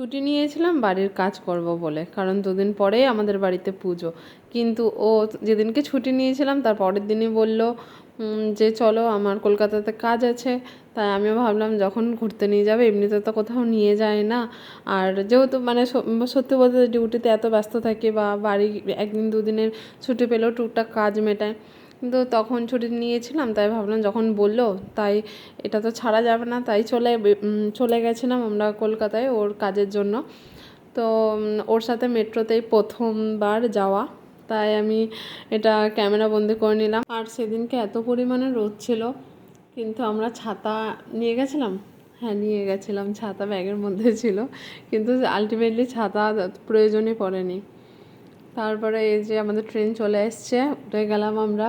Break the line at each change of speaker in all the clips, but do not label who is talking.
ছুটি নিয়েছিলাম, বাড়ির কাজ করব বলে। কারণ দুদিন পরেই আমাদের বাড়িতে পুজো। কিন্তু ও যেদিনকে ছুটি নিয়েছিলাম, তার পরের দিনই বলল যে চলো, আমার কলকাতাতে কাজ আছে। তাই আমিও ভাবলাম, যখন ঘুরতে নিয়ে যাবে, এমনিতে তো কোথাও নিয়ে যায় না। আর যেহেতু মানে সত্যি বলতে ডিউটিতে এত ব্যস্ত থাকি বা বাড়ি একদিন দুদিনের ছুটি পেলেও টুকটাক কাজ মেটায়। কিন্তু তখন ছুটি নিয়েছিলাম, তাই ভাবলাম যখন বলল, তাই এটা তো ছাড়া যাবে না, তাই চলে চলে গেছিলাম আমরা কলকাতায় ওর কাজের জন্য। তো ওর সাথে মেট্রোতেই প্রথমবার যাওয়া, তাই আমি এটা ক্যামেরা বন্দি করে নিলাম। আর সেদিনকে এত পরিমাণে রোদ ছিল, কিন্তু আমরা ছাতা নিয়ে গেছিলাম? হ্যাঁ নিয়ে গেছিলাম, ছাতা ব্যাগের মধ্যে ছিল, কিন্তু আলটিমেটলি ছাতা প্রয়োজনই পড়েনি। তারপরে এই যে আমাদের ট্রেন চলে এসছে, উঠে গেলাম আমরা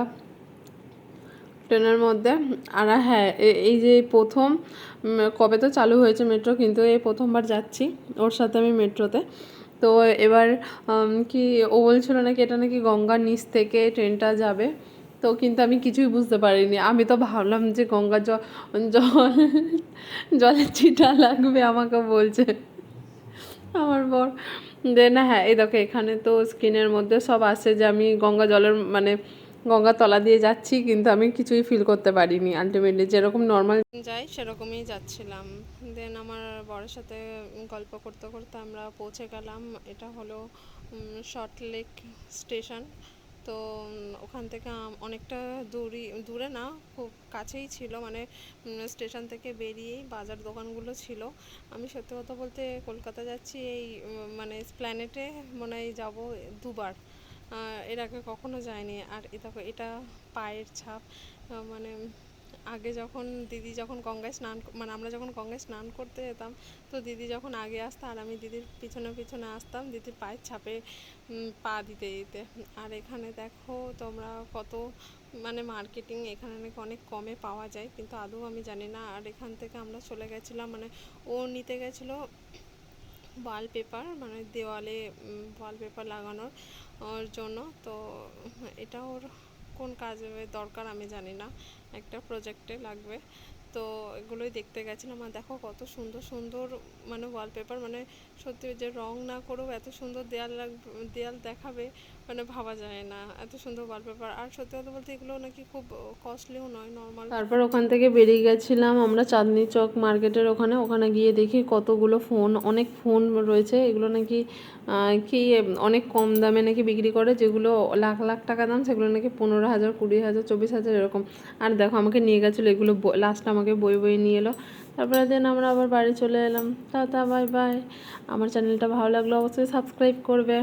ট্রেনের মধ্যে। আর হ্যাঁ এই যে প্রথম কবে তো চালু হয়েছে মেট্রো, কিন্তু এই প্রথমবার যাচ্ছি ওর সাথে আমি মেট্রোতে। তো এবার কি ও বলছিল নাকি এটা নাকি গঙ্গার নিচ থেকে ট্রেনটা যাবে। তো কিন্তু আমি কিছুই বুঝতে পারিনি। আমি তো ভাবলাম যে গঙ্গা জল জল, জলের চিটা লাগবে আমাকে বলছে আমার বর। দেন হ্যাঁ এই দেখো এখানে তো স্ক্রিনের মধ্যে সব আসে যে আমি গঙ্গা জলের মানে গঙ্গা তলা দিয়ে যাচ্ছি, কিন্তু আমি কিছুই ফিল করতে পারিনি। আলটিমেটলি যেরকম নর্মাল যাই, সেরকমই যাচ্ছিলাম। দেন আমার বরের সাথে গল্প করতে করতে আমরা পৌঁছে গেলাম। এটা হলো শর্ট লেক স্টেশন তো ওখান থেকে অনেকটা দূরই, দূরে না, খুব কাছেই ছিল। মানে স্টেশন থেকে বেরিয়েই বাজার দোকানগুলো ছিল। আমি সত্যি কথা বলতে কলকাতা যাচ্ছি এই মানে স্প্ল্যানেটে মনে হয় যাব দুবার। এর আগে কখনো যায়নি। আর দেখো, এটা পায়ের ছাপ। মানে আগে যখন দিদি যখন গঙ্গায় স্নান মানে আমরা যখন গঙ্গায় স্নান করতে যেতাম, তো দিদি যখন আগে আসতো আর আমি দিদির পিছনে পিছনে আসতাম, দিদির পায়ের ছাপে পা দিতে দিতে। আর এখানে দেখো তোমরা কত মানে মার্কেটিং এখানে নাকি অনেক কমে পাওয়া যায়, কিন্তু আদৌ আমি জানি না। আর এখান থেকে আমরা চলে গেছিলাম মানে ও নিতে গেছিল ওয়ালপেপার মানে দেওয়ালে ওয়ালপেপার লাগানোর জন্য। তো এটা ওর কোন কাজে দরকার আমি জানি না। একটা প্রজেক্টে লাগবে। তো এগুলোই দেখতে গেছিলাম। আর দেখো কত সুন্দর সুন্দর মানে ওয়ালপেপার মানে সত্যি যে রং না করেও এত সুন্দর দেয়াল দেয়াল দেখাবে মানে ভাবা যায় না। এত সুন্দর ওয়ালপেপার আর সত্যি কথা বলতে এগুলো নাকি খুব কস্টলিও নয় নর্মাল তারপর ওখান থেকে বেরিয়ে গেছিলাম আমরা চাঁদনি চক মার্কেটের ওখানে। ওখানে গিয়ে দেখি কতগুলো ফোন অনেক ফোন রয়েছে। এগুলো নাকি কি অনেক কম দামে নাকি বিক্রি করে, যেগুলো লাখ লাখ টাকা দাম, সেগুলো নাকি পনেরো হাজার, কুড়ি হাজার, চব্বিশ হাজার এরকম। আর দেখো আমাকে নিয়ে গেছিল এগুলো লাস্ট আমাকে বই বই নিয়ে এলো। তারপরে দেন আমরা আবার বাড়ি চলে এলাম। টাটা বাই বাই আমার চ্যানেলটা ভালো লাগল অবশ্যই সাবস্ক্রাইব করবে।